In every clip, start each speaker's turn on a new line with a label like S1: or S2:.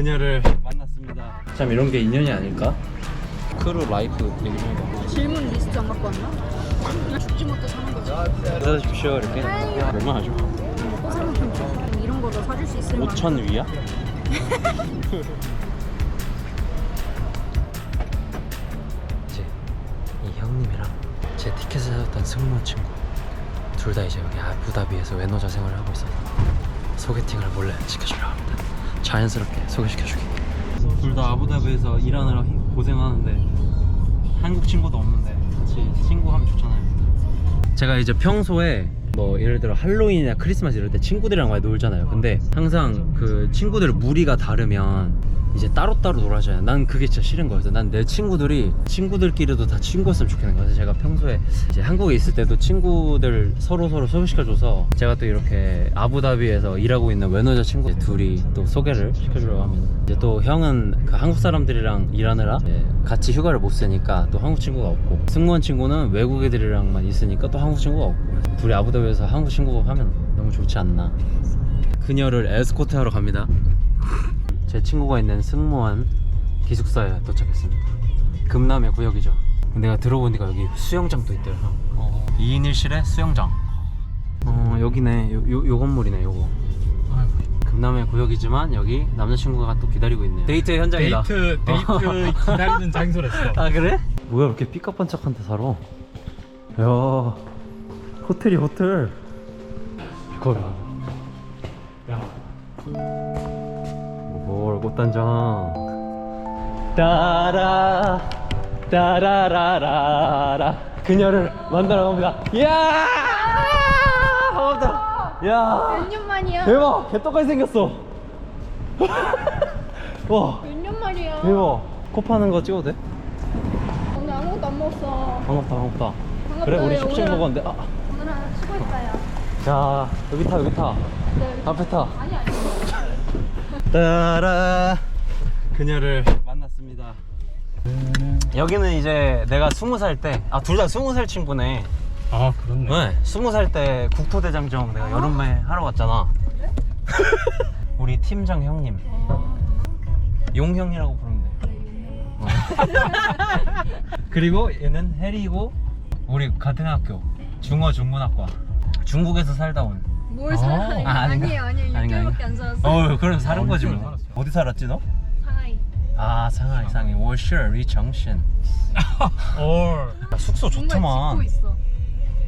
S1: 그녀를 만났습니다. 참 이런 게 인연이 아닐까? 크루 라이프 얘기 좀 해봐.
S2: 질문 리스트 안 갖고 왔나? 그냥 죽지 못해 사는 거지.
S1: 사다 주십시오 이렇게. 얼마 하죠?
S2: 사는 거지. 이런 거도 사줄 수 있을 만한.
S1: 5천 위야? 이제 이 형님이랑 제 티켓을 사줬던 승무원 친구 둘 다 이제 여기 아부다비에서 외노자 생활을 하고 있어서 소개팅을 몰래 시켜주려고 합니다. 자연스럽게 소개시켜주기. 둘 다 아부다비에서 일하느라 힘- 고생하는데 한국 친구도 없는데 같이 친구하면 좋잖아요. 제가 이제 평소에 뭐 예를 들어 할로윈이나 크리스마스 이럴 때 친구들이랑 많이 놀잖아요. 근데 항상 그 친구들 무리가 다르면 이제 따로따로 놀아줘요. 난 그게 진짜 싫은 거였어. 난 내 친구들이 친구들끼리도 다 친구였으면 좋겠는. 그래서 제가 평소에 이제 한국에 있을 때도 친구들 서로 서로 소개시켜줘서 제가 또 이렇게 아부다비에서 일하고 있는 외노자 친구 둘이 또 소개를 시켜주려고 합니다. 이제 또 형은 그 한국 사람들이랑 일하느라 같이 휴가를 못 쓰니까 또 한국 친구가 없고 승무원 친구는 외국 애들이랑만 있으니까 또 한국 친구가 없고 둘이 아부다비에서 한국 친구가 하면 너무 좋지 않나. 그녀를 에스코트 하러 갑니다. 제 친구가 있는 승무원 기숙사에 도착했습니다. 금남의 구역이죠. 내가 들어보니까 여기 수영장도 있대요. 어, 2인 1실에 수영장. 어 여기네. 요, 요, 요 건물이네 요거. 금남의 구역이지만 여기 남자친구가 또 기다리고 있네요. 데이트 현장이다.
S3: 데이트 데이트 기다리는 장소랬어.
S1: 아 그래? 뭐야 이렇게 삐까뻔쩍한데 살아? 야 호텔이 호텔. 거야.
S3: 야,
S1: 뭘 꽃단장 따라 따라라라라 그녀를 만나러 갑니다 이야 반갑다
S2: 야몇 년 만이야?
S1: 대박 개떡같이 생겼어 와
S2: 몇 년 만이야?
S1: 대박 코 파는 거 찍어도 돼?
S2: 오늘 아무것도 안 먹었어.
S1: 반갑다 반갑다
S2: 반갑다.
S1: 그래 우리
S2: 야,
S1: 쇼핑
S2: 오늘-
S1: 먹었는데 아,
S2: 오늘 하나 수고했다 야.
S1: 자 여기 타 여기 타
S2: 네.
S1: 앞에 타. 따라 그녀를 만났습니다. 여기는 이제 내가 스무 살 때, 아 둘 다 스무 살 친구네.
S3: 아 그렇네.
S1: 네, 스무 살 때 국토대장정 내가 여름에 하러 갔잖아. 우리 팀장 형님, 용형이라고 부르면 돼. 어. 그리고 얘는 해리고 우리 같은 학교 중어 중문학과. 중국에서 살다 온.
S2: 뭘
S3: 아.
S2: 살아?
S1: 아, 아닌가?
S2: 아니에요 아니에요.
S1: 아닌가,
S2: 6개월밖에 안 살았어.
S1: 어, 그럼 사는
S3: 어,
S1: 거지 뭐.
S3: 살았어.
S1: 어디 살았지 너?
S2: 상하이.
S1: 아 상하이 상하이 워셔 리정신
S3: 올.
S1: 숙소
S2: 정말
S1: 좋더만
S2: 있어.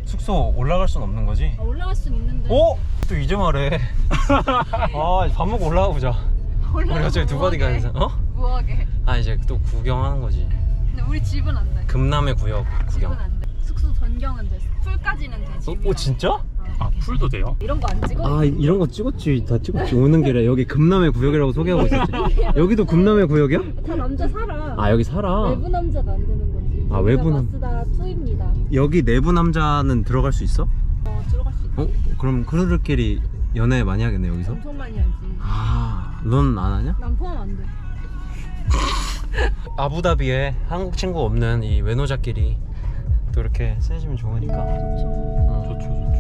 S1: 숙소 올라갈 순 없는 거지?
S2: 아, 올라갈 순 있는데.
S1: 어? 또 이제 말해 아밥 먹고 올라가 보자 우리
S2: 올라가.
S1: 갑자기 두 번이가 해서 어?
S2: 뭐하게?
S1: 아 이제 또 구경하는 거지
S2: 근데 우리 집은 안 돼.
S1: 금남의 구역 구경
S2: 집은 안 돼. 숙소 전경은 돼. 풀까지는 돼.
S1: 어,
S2: 집이랑.
S1: 오 진짜?
S3: 아 풀도 돼요?
S2: 이런 거 안 찍어?
S1: 아 이- 이런 거 찍었지 다 찍었지 오는 길에 여기 금남의 구역이라고 소개하고 있었지 여기도 금남의 구역이야?
S2: 다 남자 살아.
S1: 아 여기 살아
S2: 외부 남자가 안 되는 거지.
S1: 아, 외부 남-
S2: 마스다 2입니다.
S1: 여기 내부 남자는 들어갈 수 있어?
S2: 어, 들어갈 수 있어.
S1: 어? 그럼 크루들끼리 연애 많이 하겠네 여기서?
S2: 엄청 많이 알지.
S1: 아, 넌 안 하냐?
S2: 난 포함 안 돼.
S1: 아부다비에 한국 친구 없는 이 외노자끼리 또 이렇게 친해지면 좋으니까. 어.
S3: 좋죠 좋죠.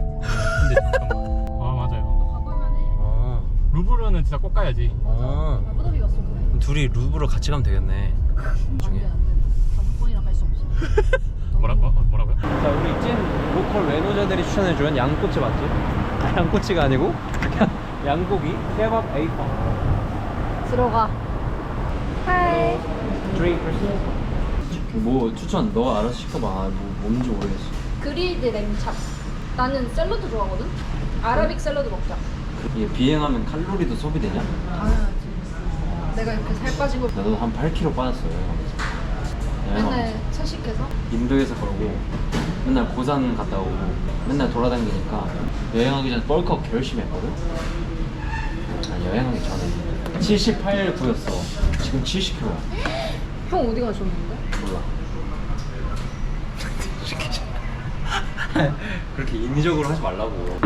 S3: 아 맞아요.
S2: 가볼만해.
S1: 어.
S3: 루브르는 진짜 꼭 가야지.
S1: 어.
S2: 아부다비 갔어 그래.
S1: 둘이 루브로 같이 가면 되겠네.
S2: 안
S1: 중에.
S2: 돼, 안 돼. 다섯 번이나 갈 수 없어.
S3: 뭐라고? 어, 뭐라고요?
S1: 자, 우리 찐 로컬 외노자들이 추천해주는 양꼬치 맛집. 아, 양꼬치가 아니고 양고기 케밥 에이펑.
S2: 들어가. 하이.
S1: 3%. 뭐 추천 너 알아서 시켜봐. 뭐 뭔지 모르겠어.
S2: 그릴드 냉찹. 나는 샐러드 좋아하거든. 아라빅 샐러드 먹자.
S1: 이게 비행하면 칼로리도 소비되냐?
S2: 당연하지. 내가 이렇게 살 빠진 걸
S1: 나도 한 8kg 빠졌어요.
S2: 맨날 채식해서
S1: 인도에서 걸고 맨날 고산 갔다 오고 맨날 돌아다니니까 여행하기 전에 벌크업 열심히 했거든? 아니 여행하기 전에 78구였어 지금 70kg야
S2: 형 어디 가셨는데?
S1: 몰라 그렇게 인위적으로 하지 말라고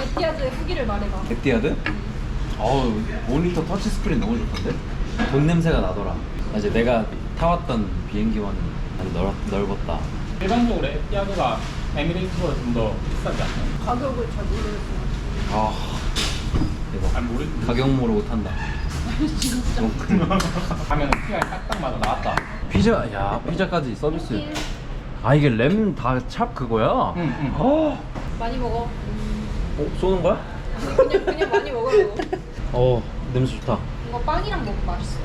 S2: 에티아드의 후기를 말해봐.
S1: 백디아드? 어우 모니터 터치스크린 너무 좋던데? 돈 냄새가 나더라 이제 내가 타왔던 비행기와는 많이 넓, 넓었다
S3: 일반적으로 에티아드가 에미레이트보다 좀 더 비싸지 않나요?
S2: 가격을 잘 모르겠어.
S1: 아 대박
S3: 아 모르.
S1: 가격 모르고 탄다
S2: 진짜.
S3: 하면 시간이 딱딱 맞아 나왔다.
S1: 피자 야 피자까지 서비스 아 이게 램 다 찹 그거야?
S3: 응, 응.
S1: 어?
S2: 많이 먹어.
S1: 어? 쏘는 거야?
S2: 그냥 그냥 많이 먹으라고.
S1: 어 냄새 좋다
S2: 이거 빵이랑 먹으면 맛있어.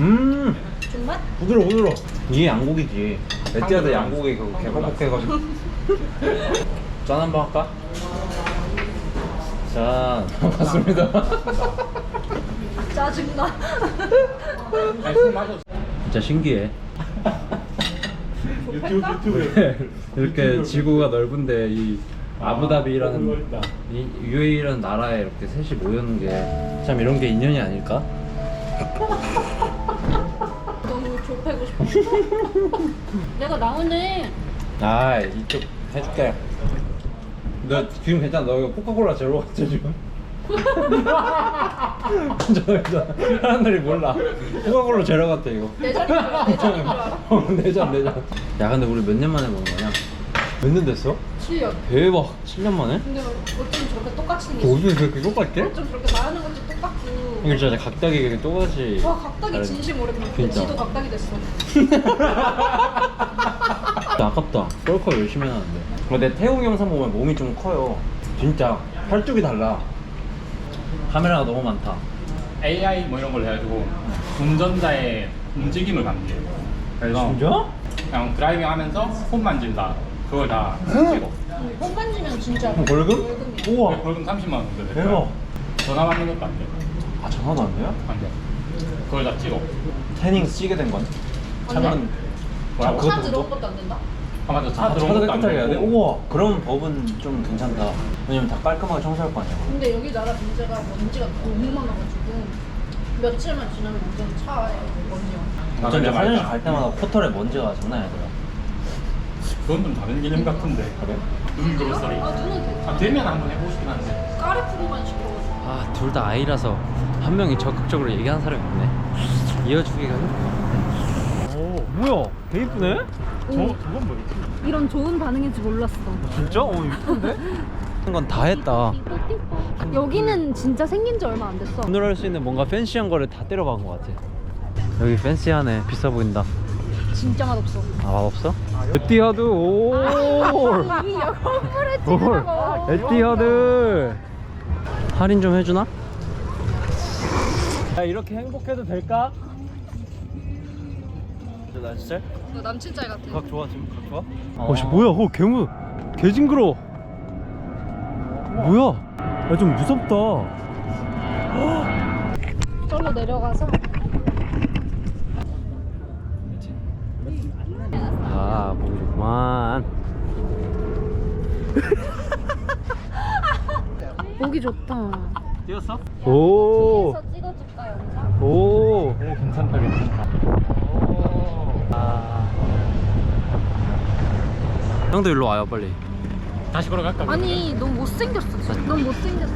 S1: 음
S2: 존맛?
S1: 부드러워 부드러워 이게 양고기지 에티아드 양고기 그거
S3: 한국은
S1: 개거복해가지고 짠 한 번 할까? 짠 반갑습니다
S2: 짜증나.
S1: 진짜 신기해
S3: 유튜브 유튜브.
S1: 이렇게 지구가 넓은데 이 아부다비라는 이 UAE라는 나라에 이렇게 셋이 모여는 게 참 이런 게 인연이 아닐까?
S2: 너무 좁히고 싶어. 내가 나오네.
S1: 아 이쪽 해줄게 너 지금 괜찮아 너 이거 코카콜라 제로 같아 지금? 괜찮아 괜찮아 사람들이 몰라 코카콜라 제로 같아 이거
S2: 내 잔인 줄 알아. 내 잔인 줄 알아.
S1: 어, 내장 내장 야 근데 우리 몇 년 만에 보는 거냐? 몇 년 됐어?
S2: 7년.
S1: 대박 7년 만에?
S2: 근데 어쩜 저렇게 똑같이 생겼어.
S1: 어디서 그렇게 똑같게?
S2: 어쩜 저렇게 말하는 것도 똑같고.
S1: 이거 진짜 각각이 똑같이
S2: 와 각각이
S1: 다르네.
S2: 진심 오랜만에.
S1: 진짜.
S2: 지도 각각이 됐어.
S1: 아깝다 뻘컵 열심히 해놨는데 근데 태웅 영상 보면 몸이 좀 커요 진짜 혈쪽이 달라 카메라가 너무 많다
S3: AI 뭐 이런 걸 해가지고 운전자의 움직임을 감지해. 그래서 그냥 드라이빙 하면서 손 만진다. 그걸 다 찍어.
S2: 홈 만지면 진짜
S1: 그럼 벌금?
S2: 벌금이야.
S1: 우와
S3: 벌금 30만 원 정도 될
S1: 대박.
S3: 전화 받는 것도 안 돼.
S1: 아 전화도 안 돼요?
S3: 안 돼. 그걸 다 찍어.
S1: 태닝 쓰게 된 건? 차는
S3: 뭐라고?
S1: 그것도
S2: 차 들어온 것도 안 된다.
S3: 아 맞아. 차
S1: 아,
S3: 들어온
S1: 차도
S3: 것도 안
S1: 깨끗하게 해야 돼?
S3: 되고.
S1: 우와 그런 법은 좀 괜찮다 왜냐면 다 깔끔하게 청소할 거 아니야
S2: 근데 여기 나라 문제가 먼지가 너무 많아가지고 며칠만 지나면 완전 차에 먼지가.
S3: 아,
S1: 어쩐지
S3: 근데
S1: 화장실
S3: 말이야.
S1: 갈 때마다 포털에 먼지가 장난 아니더라
S3: 그건 좀 다른 개념 같은데.
S1: 그래?
S3: 눈 그로서리.
S2: 아 눈은 되게
S3: 아, 되면 한번 해보고 싶긴 한데.
S2: 까리푸르만 시켜가지고.
S1: 아둘 다 아이라서 한 명이 적극적으로 얘기하는 사람이 없네 이어주기가 힘들어 오 뭐야 되게 이쁘네?
S3: 저 저건 뭐지?
S2: 이런 좋은 반응인지 몰랐어.
S1: 진짜? 어 이쁜데? 건다 했다
S2: 여기는 진짜 생긴 지 얼마 안 됐어.
S1: 오늘 할 수 있는 뭔가 팬시한 거를 다 때려박은 것 같아 여기 팬시하네 비싸 보인다
S2: 진짜 맛없어.
S1: 아 맛없어? 에티하드
S2: 오이 건물에 찍으라고.
S1: 에티하드 할인 좀 해주나? 야 이렇게 행복해도 될까? 나 진짜?
S2: 너 남친 짤 같아.
S1: 각 좋아 지금 각 좋아? 어, 씨 뭐야? 어 괴물 개 징그러. 뭐야? 야 좀 무섭다.
S2: 절로 내려가서
S1: 아 보기 좋구만.
S2: 보기 좋다.
S1: 뛰었어? 오.
S2: 뒤에서 찍어줄까 영상?
S1: 오.
S3: 오 괜찮다 괜찮다.
S1: 형도 일로 와요 빨리.
S3: 다시 걸어갈까?
S2: 아니 너무 못생겼어. 진짜. 너무 못생겼어.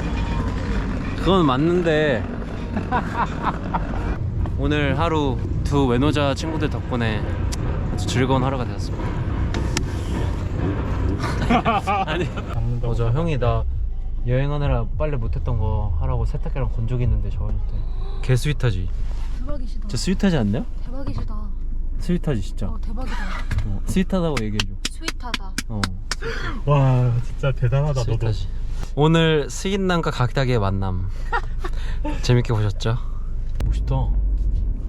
S1: 그건 맞는데 오늘 하루 두 외노자 친구들 덕분에 아주 즐거운 하루가 되었습니다. 아니 맞아 형이 나 여행하느라 빨래 못했던 거 하라고 세탁기랑 건조기 있는데 저한테 개 스윗하지
S2: 대박이시다.
S1: 진짜 스윗하지 않냐?
S2: 대박이시다.
S1: 스윗하지 진짜
S2: 어 대박이다.
S1: 어, 스윗하다고 얘기해줘
S2: 스윗하다.
S1: 어
S3: 와 진짜 대단하다
S1: 스윗하지 오늘 스윗남과 각닭의 만남 재밌게 보셨죠? 멋있다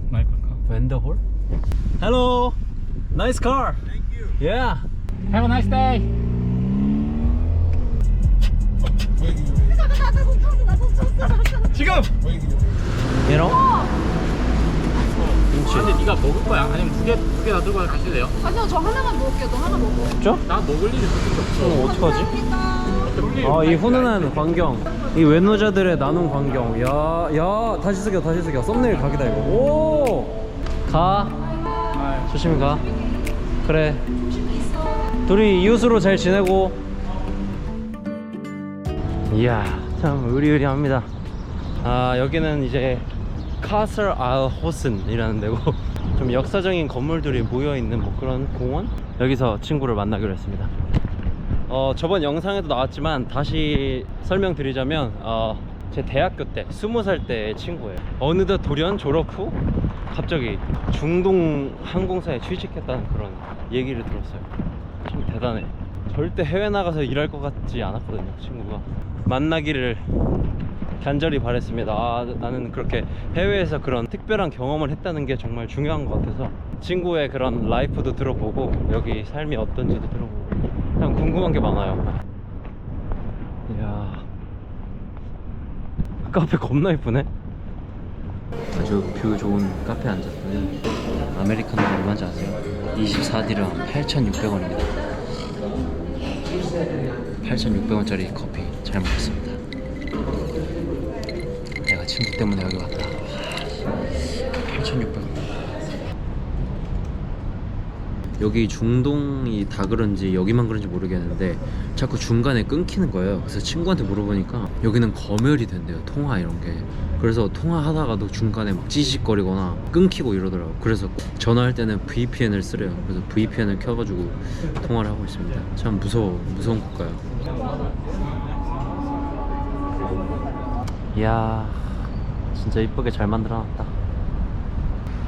S3: 마이크가.
S1: 웬더홀? Hello, nice car. Thank you. Yeah.
S3: Have a nice day. 지금.
S1: You know?
S3: 근데 네가 먹을 거야? 아니면 두 개 두 개 다 들고 가실래요?
S2: 아니요 저 하나만 먹을게요. 너 하나 먹어.
S1: 진짜?
S3: 나 먹을 일이 그렇게 없어.
S1: 그럼 어떡하지? 아, 이 훈훈한 광경. 이 외노자들의 나눔 광경. 야, 야, 다시 숙여, 다시 숙여. 썸네일 각이다 이거. 오. 가.
S3: 아,
S1: 조심히 가. 그래. 둘이 이웃으로 잘 지내고. 이야, 참 의리의리합니다. 아, 여기는 이제 카슬 알 호슨이라는 데고 좀 역사적인 건물들이 모여 있는 뭐 그런 공원? 여기서 친구를 만나기로 했습니다. 어, 저번 영상에도 나왔지만 다시 설명드리자면 어, 제 대학교 때 스무 살 때의 친구예요 어느덧 돌연 졸업 후 갑자기 중동 항공사에 취직했다는 그런 얘기를 들었어요 참 대단해 절대 해외 나가서 일할 것 같지 않았거든요 친구가 만나기를 간절히 바랬습니다. 아, 나는 그렇게 해외에서 그런 특별한 경험을 했다는 게 정말 중요한 것 같아서 친구의 그런 라이프도 들어보고 여기 삶이 어떤지도 들어보고 그냥 궁금한 게 많아요. 이야. 카페 겁나 이쁘네. 아주 뷰 좋은 카페에 앉았더니 아메리카노 얼마인지 아세요? 24디랑 8,600원입니다. 8,600원짜리 커피 잘 먹겠습니다. 내가 친구 때문에 여기 왔다 8,600원 여기 중동이 다 그런지 여기만 그런지 모르겠는데 자꾸 중간에 끊기는 거예요. 그래서 친구한테 물어보니까 여기는 검열이 된대요. 통화 이런 게. 그래서 통화하다가도 중간에 막 찌직거리거나 끊기고 이러더라고. 그래서 전화할 때는 VPN을 쓰래요. 그래서 VPN을 켜가지고 통화를 하고 있습니다. 참 무서워 무서운 국가요. 이야 진짜 이쁘게 잘 만들어놨다.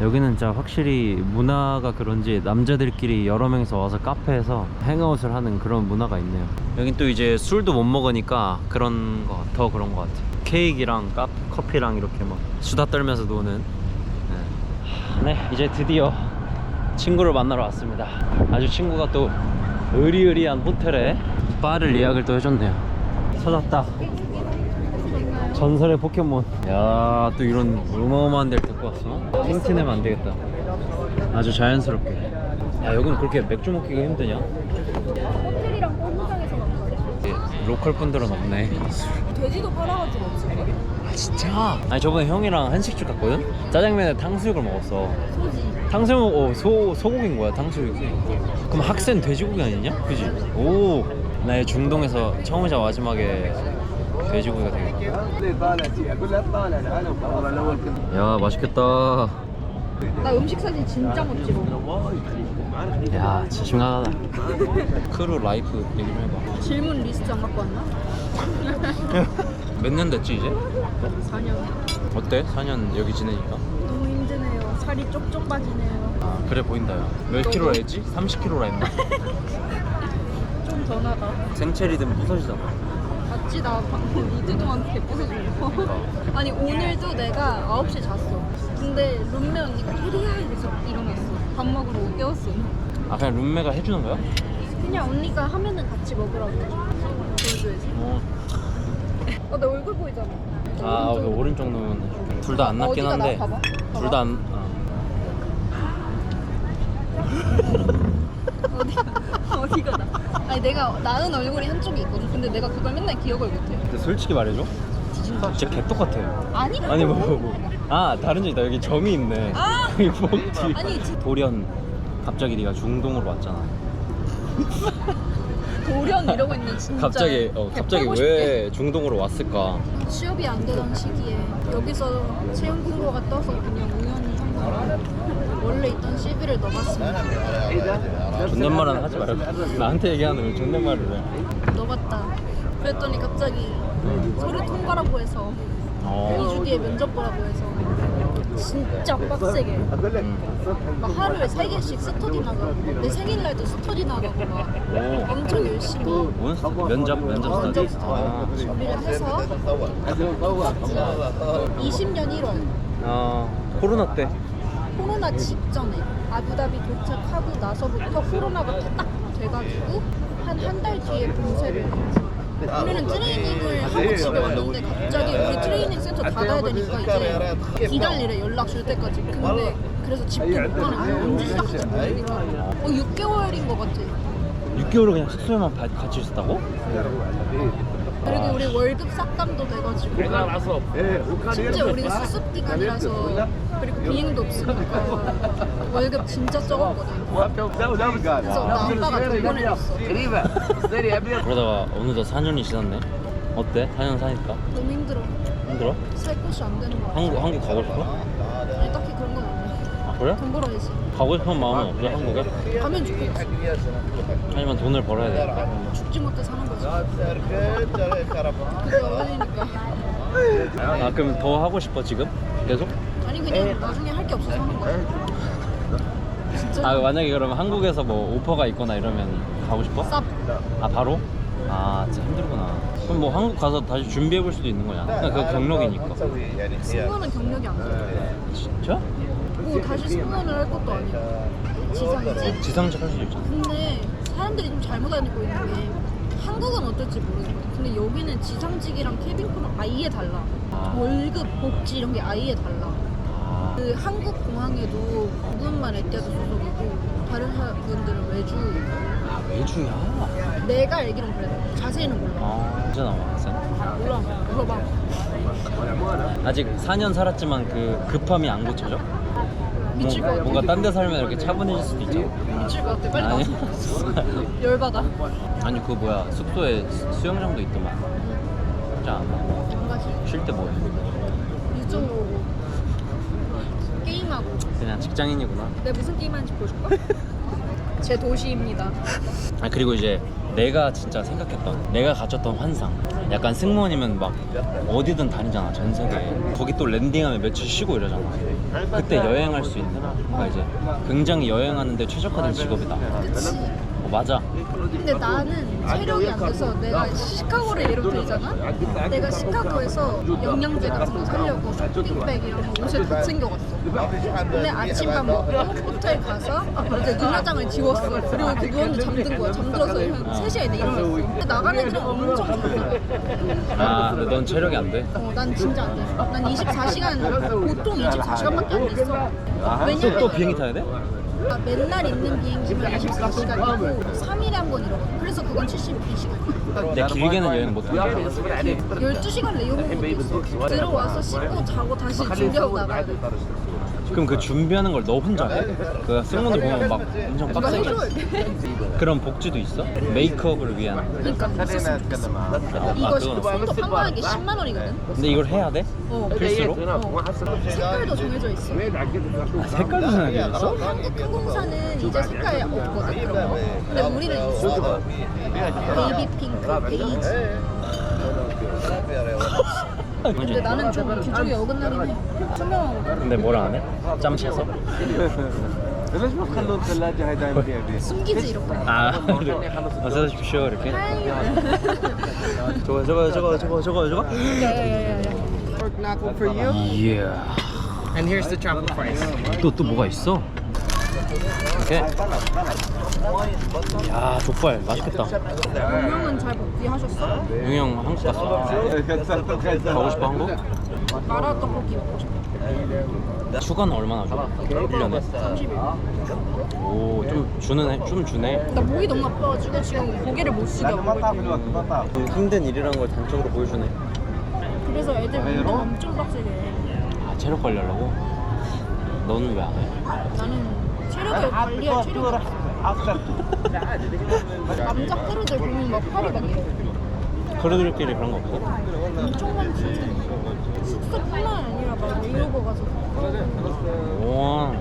S1: 여기는 진짜 확실히 문화가 그런지 남자들끼리 여러 명이서 와서 카페에서 행아웃을 하는 그런 문화가 있네요. 여긴 또 이제 술도 못 먹으니까 그런 거 더 그런 거 같아. 케이크랑 카, 커피랑 이렇게 막 수다 떨면서 노는. 네. 네, 이제 드디어 친구를 만나러 왔습니다. 아주 친구가 또 의리의리한 호텔에 바를 예약을 또 해줬네요. 찾았다. 전설의 포켓몬. 야, 또 이런 어마어마한 데를 데리고 왔어? 틴틴하면 안 되겠다. 아주 자연스럽게. 야, 여기는 그렇게 맥주 먹기가 힘드냐?
S2: 호텔이랑 만나래.
S1: 예, 로컬 분들은 없네.
S2: 돼지도 팔아가지고 없을걸?
S1: 아, 진짜? 아니, 저번에 형이랑 한식집 갔거든? 짜장면에 탕수육을 먹었어.
S2: 소지.
S1: 탕수육, 어, 소, 소고기인 거야, 탕수육이. 그럼 학생 돼지고기 아니냐? 그지? 오! 나 중동에서 처음이자 마지막에 돼지고기가 되겠다. 야, 맛있겠다.
S2: 나 음식 사진 진짜 못 찍어.
S1: 야 진짜 심각하다 크루 라이프 얘기 좀 해봐
S2: 질문 리스트 안 갖고 왔나?
S1: 몇 년 됐지 이제?
S2: 4년.
S1: 어때? 4년 여기 지내니까
S2: 너무 힘드네요. 살이 쪽쪽 빠지네요.
S1: 아 그래 보인다 야몇 킬로라 했지? 30킬로라 했나?
S2: 좀 더 나가.
S1: 생체 리듬 부서지잖아
S2: 맞지? 나 방금 이두동한테 부서진 거. 아니 오늘도 내가 9시에 잤어. 근데 룸메 언니가 이리야 이래서 일어났어. 밥 먹으러 깨웠어.
S1: 아 그냥 룸메가 해주는 거야?
S2: 그냥 언니가 하면은 같이 먹으라고 보여줘야지.
S1: 어.
S2: 어, 내 얼굴 보이잖아.
S1: 아그 오른쪽 눈 둘 다안 낫긴
S2: 어디가
S1: 한데
S2: 나? 봐봐.
S1: 둘다 안... 어.
S2: 어디가 어디가 나? 아니 내가 나은 얼굴이 한쪽이 있거든. 근데 내가 그걸 맨날 기억을 못해.
S1: 근데 솔직히 말해줘 진짜 개똑같아
S2: 아니?
S1: 아니 뭐 뭐. 아 다른 점이다 여기 점이 있네
S2: 아!
S1: 여기 뽕티
S2: 아니 지-
S1: 돌연 갑자기 네가 중동으로 왔잖아
S2: 돌연 이러고 있는 진짜.
S1: 갑자기 어,
S2: 개
S1: 갑자기
S2: 빼고
S1: 왜 중동으로 왔을까?
S2: 취업이 안 되던 시기에 여기서 채용 공고가 떠서 그냥 우연히 한 거야. 원래 있던 CV를 넣어봤습니다.
S1: 존댓말은 하지 말고 나한테 얘기하는 왜 존댓말을 해?
S2: 넣어봤다. 그랬더니 갑자기 서류 통과라고 해서
S1: 어.
S2: 2주 뒤에 면접 보라고 해서 진짜 빡세게
S1: 음.
S2: 막 하루에 3개씩 스터디 나가고 내 생일날도 스터디 나가고 막
S1: 오.
S2: 엄청 열심히
S1: 뭔 스- 면접 면접?
S2: 면접 스터디
S1: 아.
S2: 준비를 해서 20년 1월
S1: 어 코로나 때.
S2: 코로나 직전에 아부다비 도착하고 나서부터 코로나가 딱 돼가지고 한 한 달 뒤에 봉쇄를 우리는 트레이닝을 하고 집에 왔는데 갑자기 우리 트레이닝 센터 닫아야 되니까 이제 기다리래 연락 줄 때까지. 근데 그래서 집도 못 가는 거야 언제 시작할지 모르니까. 어 6개월인 것 같아.
S1: 6개월을 그냥 숙소에만 바- 같이 있었다고?
S2: 그리고 우리 월급 삭감도 돼가지고. 심지어 우리는 수습 기간이라서 그리고 비행도 없으니까 월급 진짜 적었거든 그래서 나 아빠가 돈 보내줬어
S1: 그러다가 어느덧 4년이 지났네. 어때? 4년 사니까
S2: 너무 힘들어
S1: 힘들어?
S2: 살 곳이 안 되는 거야
S1: 한국 한국 가고 싶어?
S2: 아니 딱히 그런 건 아니야
S1: 아 그래?
S2: 돈 벌어야지
S1: 가고 싶은 마음은 없어 한국에?
S2: 가면 좋겠지
S1: 하지만 돈을 벌어야 되니까.
S2: 죽지 못해 사는 거지 그게 어려우니까
S1: 아 그럼 더 하고 싶어 지금? 계속?
S2: 그냥 나중에 할 게 없어서 하는 거야. 진짜
S1: 아 만약에 그러면 한국에서 뭐 오퍼가 있거나 이러면 가고 싶어?
S2: 쌉.
S1: 아 바로? 아 진짜 힘들구나 그럼 뭐 한국 가서 다시 준비해 볼 수도 있는 거냐 그냥 그거 경력이니까
S2: 승무원은 경력이 안 돼.
S1: 진짜?
S2: 뭐 다시 승무원을 할 것도 아니고 지상이지.
S1: 지상직 할 수도 있잖아
S2: 근데 사람들이 좀 잘못 알고 있는 게 한국은 어떨지 모르겠거든. 근데 여기는 지상직이랑 케빈크는 아예 달라.
S1: 아.
S2: 월급, 복지 이런 게 아예 달라.
S1: 아,
S2: 그 한국 공항에도 부분만 에티아드 소속이고 다른 분들은 외주.
S1: 아 외주야?
S2: 내가 알기론 그래. 자세히는 몰라.
S1: 아 언제 나와?
S2: 몰라. 물어봐.
S1: 아직 4년 살았지만 그 급함이 안 고쳐져?
S2: 미칠 것
S1: 뭐,
S2: 같아.
S1: 뭔가 딴 데 살면 이렇게 차분해질 수도 있잖아
S2: 미칠 것 같아. 빨리
S1: 아니
S2: 나와. 열받아.
S1: 아니 그 뭐야 숙소에 수- 수영장도 있더만 진짜? 안
S2: 가지.
S1: 쉴 때 뭐해?
S2: 유튜브 보고 게임하고.
S1: 그냥 직장인이구나
S2: 내가 무슨 게임 하는지 보여줄까? 제 도시입니다.
S1: 아 그리고 이제 내가 진짜 생각했던 내가 가졌던 환상 약간 승무원이면 막 어디든 다니잖아 전 세계에 거기 또 랜딩하면 며칠 쉬고 이러잖아 그때 여행할 수 있는 그러니까 이제 굉장히 여행하는데 최적화된 직업이다
S2: 그치?
S1: 어, 맞아
S2: 근데 나는 체력이 안 돼서 내가 시카고를 예로 들잖아? 내가 시카고에서 영양제 같은 거 사려고 쇼핑백이랑 옷을 다 챙겨갔어. 근데 아침 밥 먹고 호텔 가서 이제 눈화장을 지웠어. 그리고 그 누웠는데 잠든 거야. 잠들어서 한 3시간에 내 일어났어. 근데 나가는 애들은 엄청 잘해.
S1: 아 근데 넌 체력이 안 돼?
S2: 어, 난 진짜 안 돼. 난 24시간, 보통 24시간밖에 안돼 있어.
S1: 또,
S2: 왜냐면
S1: 또 비행기 타야 돼?
S2: 아, 맨날 있는 비행기면 24시간이고 3일에 한 번 이러거든. 그건 72시간이야.
S1: 내가 길게는 여행 못 해.
S2: 12시간 내용은 것도 있어. 들어와서 씻고 자고 다시 준비하고 나가야 돼.
S1: 그럼 그 준비하는 걸 너 혼자 해? 그 승무원들 보면 막 엄청
S2: 누가
S1: 빡세게
S2: 해줘야 돼.
S1: 그런 복지도 있어? 메이크업을 위한
S2: 그러니까 있었으면 좋겠어.
S1: 아,
S2: 이거
S1: 그건
S2: 손톱 한 번에 10만 원이거든.
S1: 근데 이걸 해야 돼?
S2: 어.
S1: 필수로?
S2: 어. 색깔도 정해져 있어.
S1: 아, 색깔도 정해져 있어?
S2: 한국 항공사는 이제 색깔 없거든 그런 거. 근데 우리는 있어. 베이비 핑크, 베이지. 근데 나는 좀 규정에 어긋나긴 해. 투명하고.
S1: 근데 뭐라 안 해? 짬 차서?
S4: ليش ما تخلوا الثلاجة هاي دايما فيها بيت؟
S2: 숨기지 이런 거.
S1: 아, 어서 오십시오 이렇게. 저거 저거 저거 저거 저거 저거.
S2: 야야야야야.
S5: pork knuckle for you.
S1: 이야.
S5: And here's the truffle fries.
S1: 또 또 뭐가 있어? 이렇게. 야 족발 맛있겠다.
S2: 운명은 잘 복귀하셨어?
S1: 형 한국 갔어. 가고 싶어 한국?
S2: 마라 떡볶이 먹고 싶어.
S1: 휴가는 얼마나 줘? 1년에?
S2: 30일.
S1: 오, 좀 주는 해, 좀 주네.
S2: 나 목이 너무 아파가지고 지금 고개를 못 숙여.
S1: 좀 힘든 일이란 걸 단적으로 보여주네.
S2: 그래서 애들 운동 엄청 빡세게 해.
S1: 아, 체력 관리하려고? 너는 왜 안 해?
S2: 나는 체력을 관리할 체력이. 남자 크루들 보면 막 팔이 막 이래.
S1: 크루들끼리 그런 거 없어?
S2: 엄청 많지. 숙소뿐만 아니라 막 레이오버 가서
S1: 오.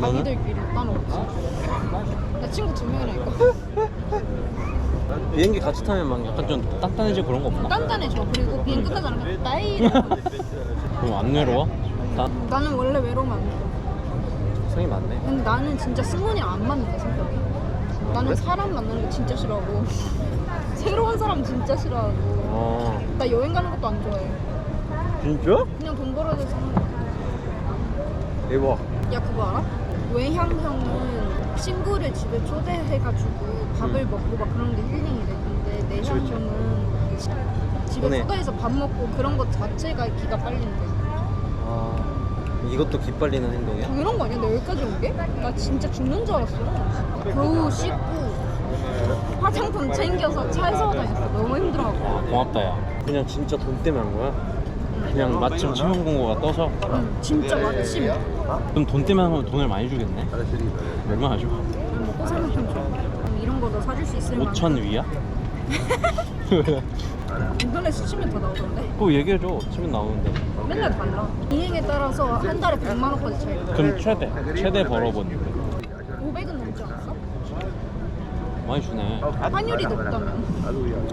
S1: 너는?
S2: 자기들끼리 난 없지. 나 친구 두 명이나 있고
S1: 비행기 같이 타면 막 약간 좀 단단해지고 그런 거 없나?
S2: 단단해져. 그리고 비행 않으면 나이
S1: 그럼 안 외로워? 나
S2: 나는 원래 외로우면 안 돼.
S1: 성이 많네.
S2: 근데 나는 진짜 승훈이랑 안 맞는다 성격이. 나는 사람 만나는 거 진짜 싫어하고 새로운 사람 진짜 싫어하고
S1: 어.
S2: 나 여행 가는 것도 안 좋아해.
S1: 진짜?
S2: 그냥 돈 벌어야 돼서 사는 거야.
S1: 대박.
S2: 야 그거 알아? 외향 형은 친구를 집에 초대해가지고 밥을 먹고 막 그런 게 힐링이 돼. 근데 내향 형은 지- 집에
S1: 보내.
S2: 초대해서 밥 먹고 그런 것 자체가 기가.
S1: 아, 이것도 기빨리는 행동이야?
S2: 이런 거 아니야? 나 여기까지 온 게? 나 진짜 죽는 줄 알았어. 겨우 씻고 화장품 챙겨서 차에서 다녔어. 너무 힘들어하고.
S1: 고맙다 야. 그냥 진짜 돈 때문에 한 거야? 그냥 마침 채용 공고가 떠서
S2: 응, 진짜 마침
S1: 그럼 돈 때문에 하면 돈을 많이 주겠네? 얼마나 줘?
S2: 먹고 살면 좀 좋아. 이런 거 너 사줄 수 있을 만큼.
S1: 5천 위야?
S2: 인터넷에 치면 다 나오던데.
S1: 그거 얘기해줘 치면 나오는데
S2: 맨날 달라. 비행에 따라서 한 달에 100만 원까지 차이 나.
S1: 그럼 최대 최대 벌어본
S2: 500은 넘지 않았어?
S1: 많이 주네
S2: 환율이 높다면.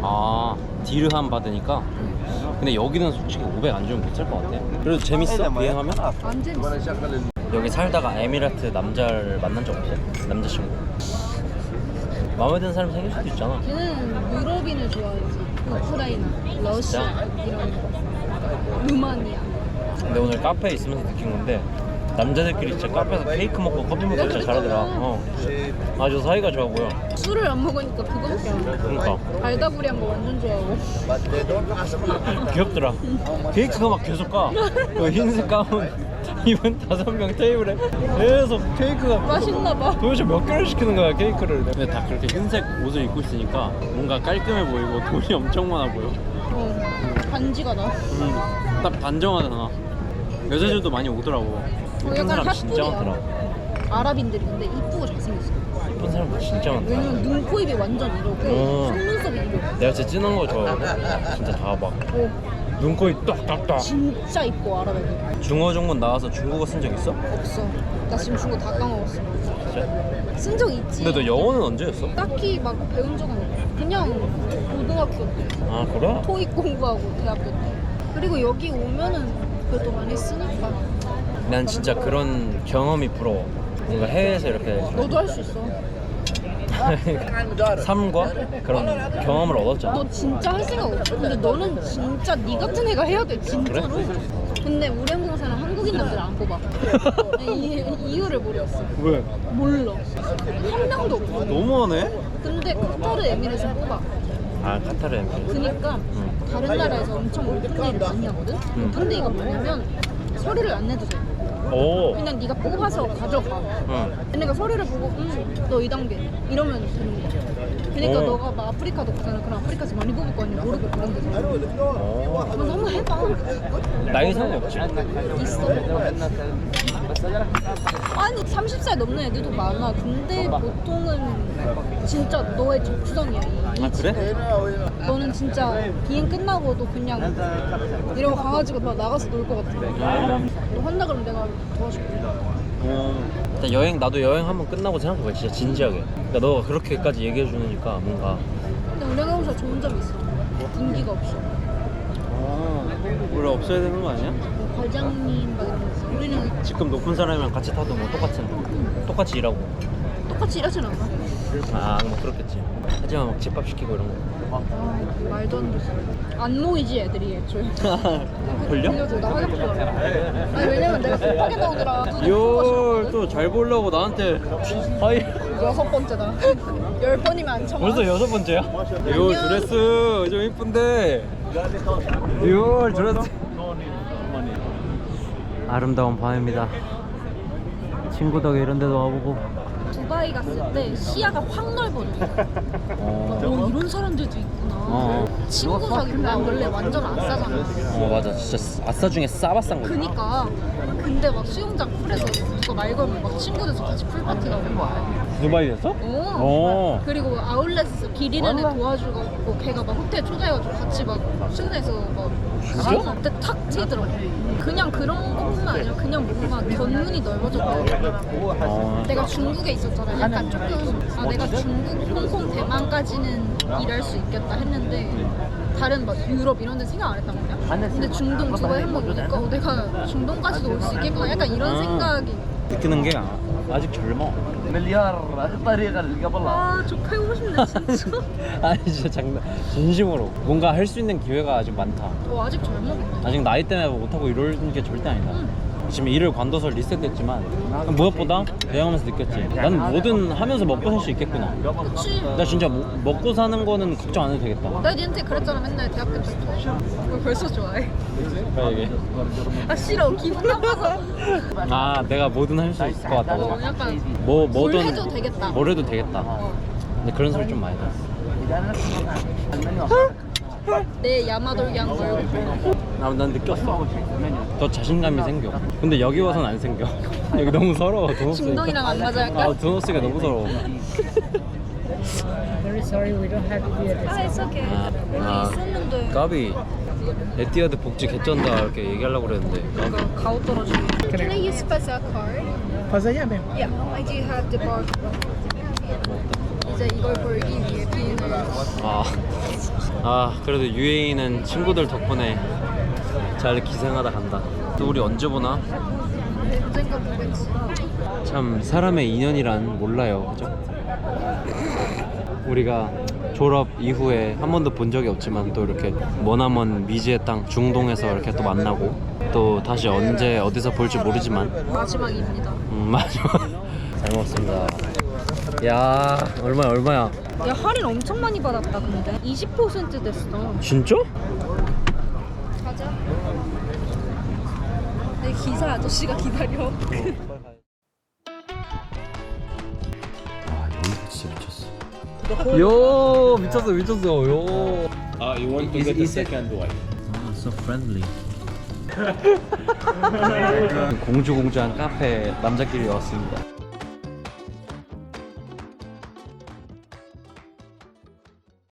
S1: 아 딜함 받으니까 근데 여기는 솔직히 500 안 주면 못살 것 같아. 그래도 재밌어? 비행하면?
S2: 안 재밌어.
S1: 여기 살다가 에미라트 남자를 만난 적 없어? 남자친구. 마음에 드는 사람이 생길 수도 있잖아.
S2: 걔는 유럽인을 좋아하지. 우크라이나, 러시아 이런 거. 루마니아.
S1: 근데 오늘 카페에 있으면서 느낀 건데 남자들끼리 진짜 카페에서 케이크 먹고 커피 먹고 진짜 잘하더라. 어. 아주 사이가 좋아 보여.
S2: 술을 안 먹으니까 그거밖에 안 돼.
S1: 그러니까
S2: 달다구리 한 거 완전 좋아하고.
S1: 귀엽더라. 케이크가 막 계속 가. 그 흰색 가운 입은 다섯 명 테이블에 계속 케이크가
S2: 맛있나 봐.
S1: 도대체 몇 개를 시키는 거야 케이크를. 근데 다 그렇게 흰색 옷을 입고 있으니까 뭔가 깔끔해 보이고 돈이 엄청 많아 보여.
S2: 어, 반지가 나.
S1: 음, 딱 단정하잖아. 여자들도 많이 오더라고.
S2: 어,
S1: 예쁜
S2: 약간
S1: 사람 진짜
S2: 핫플이야.
S1: 많더라.
S2: 아랍인들이 근데 이쁘고 잘생겼어.
S1: 예쁜 사람 진짜 많더라.
S2: 왜냐면 눈, 코, 입이 완전 이러고
S1: 어.
S2: 속눈썹이 이러고.
S1: 내가 진짜 진한 거 좋아하거든. 진짜 다 막
S2: 어,
S1: 눈, 코, 입 딱딱딱.
S2: 진짜 이뻐 아랍 애들.
S1: 중어 정문 나와서 중국어 쓴 적 있어?
S2: 없어. 나 지금 중국 다 까먹었어.
S1: 진짜?
S2: 쓴 적 있지.
S1: 근데 너 영어는 언제였어?
S2: 딱히 막 배운 적은 없어. 그냥 고등학교 때
S1: 아 그래?
S2: 토익 공부하고 대학교 때. 그리고 여기 오면은 그래도 많이 쓰니까.
S1: 난 진짜 그런 경험이 부러워. 뭔가 해외에서 이렇게
S2: 너도 할 수 있어.
S1: 삶과 그런 경험을 얻었잖아.
S2: 너 진짜 할 생각 없어. 근데 너는 진짜 네 같은 애가 해야 돼 진짜로. 근데 우리 항공사는 한국인 남자를 안 뽑아. 이, 이유를 모르겠어.
S1: 왜?
S2: 몰라. 한 명도 없어.
S1: 너무하네.
S2: 근데 카타르 에미레이트에서 뽑아.
S1: 아 카타르 엠
S2: 그니까
S1: 응.
S2: 다른 나라에서 엄청 오픈데이를 많이 하거든.
S1: 응.
S2: 오픈데이가 뭐냐면 서류를 안 내도 돼.
S1: 오.
S2: 그냥 네가 뽑아서 가져가.
S1: 응.
S2: 얘네가 서류를 보고 음 너 2단계 이러면 되는 거야. 그러니까
S1: 오.
S2: 너가 막 아프리카도 가잖아. 그럼 아프리카에서 많이 뽑을 거 아니야. 모르고 그런 데서.
S1: 오.
S2: 너 한번 해봐.
S1: 나이 상관없지.
S2: 있어. 아니 30살 넘는 애들도 많아. 근데 보통은 진짜 너의 적성이야. 이
S1: 아 그래?
S2: 너는 진짜 비행 끝나고도 그냥 이러고 가가지고 막 나가서 놀 것 같아. 너 한다 그러면 내가 도와줄게.
S1: 어. 일단 여행 나도 여행 한번 끝나고 생각해봐 진짜 진지하게. 그러니까 너가 그렇게까지 얘기해 주니까 뭔가.
S2: 근데 우리 항공사 좋은 점이 있어. 분기가 없어.
S1: 아. 원래 없어야 되는 거 아니야?
S2: 뭐 과장님 막 이러면서 우리는
S1: 직급 높은 사람이랑 같이 타도 뭐 똑같은 똑같이 일하고.
S2: 똑같이 일하진 않아.
S1: 아, 뭐 그렇겠지. 하지만 막 집밥 시키고 이런 거.
S2: 아 말도 안 돼. 안 모이지 애들이 애초에.
S1: 걸려?
S2: 빌려줘 나 화장실 가래. 아니 왜냐면 내가 급하게 나오느라.
S1: 이또 잘 보려고 나한테 하이
S2: 여섯 번째다. 열 번이면 안 참아.
S1: 벌써 여섯 번째야? 요 드레스 좀 이쁜데 요 드레스 아름다운 밤입니다 친구 덕에 이런 데도 와보고
S2: 두바이 갔을 때 시야가 확 넓어져. 어, 이런 사람들도 있구나.
S1: 어.
S2: 친구 사귀면 원래 완전 안 싸잖아.
S1: 어 맞아 진짜 아싸 중에 싸바싼 거지
S2: 그니까. 근데 막 수영장 풀에서 말 걸면 막 친구들서 같이 풀파티 가고.
S1: 두바이에서?
S2: 어.
S1: 어.
S2: 그리고 아울렛에서 길 잃은 애 도와주고 걔가 막 호텔 초대해가지고 같이 막 수영장에서 막
S1: 진짜?
S2: 아, 그때 탁 튀더라고. 그냥 그런 것뿐만 아니라 그냥 뭔가 견문이 넓어졌다.
S1: 어.
S2: 내가 중국에 있었잖아. 약간 조금 아 내가 중국, 홍콩, 대만까지는 일할 수 있겠다 했는데 다른 막 유럽 이런 데 생각 안 했단 말이야. 근데 중동 두바이 한번 오니까 어, 내가 중동까지도 올 수 있겠구나. 약간 이런
S1: 아.
S2: 생각이.
S1: 느끼는 게 아- 아직 젊어
S4: مليار الطريقه اللي قبلها
S2: 아, 족하고 싶네 진짜.
S1: 아니 진짜 장난 진심으로 뭔가 할 수 있는 기회가 아직 많다
S2: 어, 아직 젊어.
S1: 아직 나이 때문에 못하고 이러는 게 절대 아니다. 지금 일을 관둬서 리셋됐지만 무엇보다 여행하면서 느꼈지. 나는 뭐든 하면서 먹고 살 수 있겠구나.
S2: 그치.
S1: 나 진짜 뭐- 먹고 사는 거는 걱정 안 해도 되겠다.
S2: 내가 니한테 그랬잖아 맨날 대학 때부터 왜 벌써 좋아해?
S1: 그래 이게.
S2: 아 싫어 기분 나빠서
S1: 아 내가 뭐든 할 수 있을 것 같다고.
S2: 어, 약간
S1: 뭐 뭐든
S2: 뭘 해도 되겠다.
S1: 뭘 해도 되겠다.
S2: 어.
S1: 근데 그런 소리 좀 많이 들었어.
S2: 내 야마돌양 얼굴
S1: 아, 난 느꼈어. 더 자신감이 생겨. 근데 여기 와선 안 생겨. 여기 너무 서러워. 돈 없으니까.
S2: 중동이랑 안 맞아 약간?
S1: 아, 돈 없으니까 너무 서러워.
S5: Very sorry, we don't have it here.
S2: 아 it's okay
S1: 아,
S2: 여기
S1: 아.
S2: 있었는데
S1: 까비 에티아드 복지 개쩐다 이렇게 얘기하려고 그랬는데 까비.
S2: 이거 가오 떨어지네 Can I use Pasa card?
S5: Pasa ya, ma'am.
S2: Yeah I do have the bar 이제 이걸 벌기 위해 비행을
S1: 아, 아 그래도 UAE는 친구들 덕분에 잘 기생하다 간다. 또 우리 언제 보나?
S2: 언젠가 보겠지.
S1: 참 사람의 인연이란 몰라요, 그죠? 우리가 졸업 이후에 한 번도 본 적이 없지만 또 이렇게 머나먼 미지의 땅 중동에서 이렇게 또 만나고 또 다시 언제 어디서 볼지 모르지만
S2: 마지막입니다.
S1: 음, 마지막 잘 먹었습니다. 야 얼마야 얼마야?
S2: 야 할인 엄청 많이 받았다 근데 20% 됐어.
S1: 진짜?
S2: 가자. 내 기사 아저씨가 기다려.
S1: 아 여기 진짜 미쳤어. 요 미쳤어 미쳤어 요.
S3: Uh, you want
S1: to get the
S3: second one?
S1: 아, so friendly. 공주 공주한 카페 남자끼리 왔습니다.